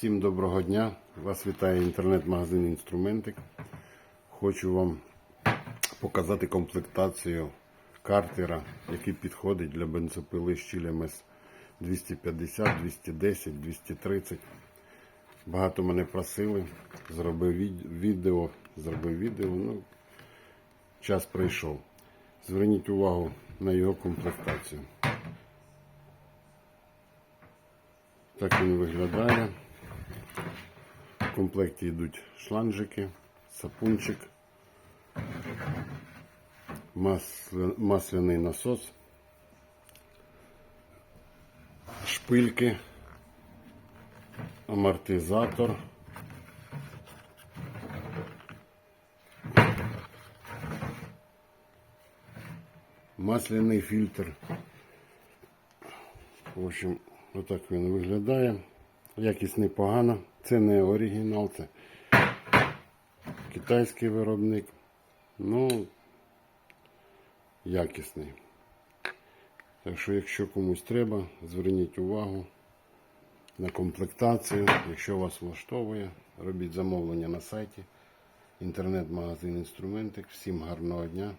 Всім доброго дня. Вас вітає інтернет-магазин Інструментик. Хочу вам показати комплектацію картера, який підходить для бензопили з щілями з 250, 210, 230. Багато мене просили, зробив відео, зробив відео. Ну, час прийшов. Зверніть увагу на його комплектацію. Так він виглядає. В комплекті йдуть шланжики, сапунчик, масляний насос, шпильки, амортизатор. Масляний фільтр. В общем, отак він виглядає. Якість непогана. Це не оригінал, це китайський виробник. Ну, якісний. Так що, якщо комусь треба, зверніть увагу на комплектацію. Якщо вас влаштовує, робіть замовлення на сайті. Інтернет-магазин інструментик. Всім гарного дня.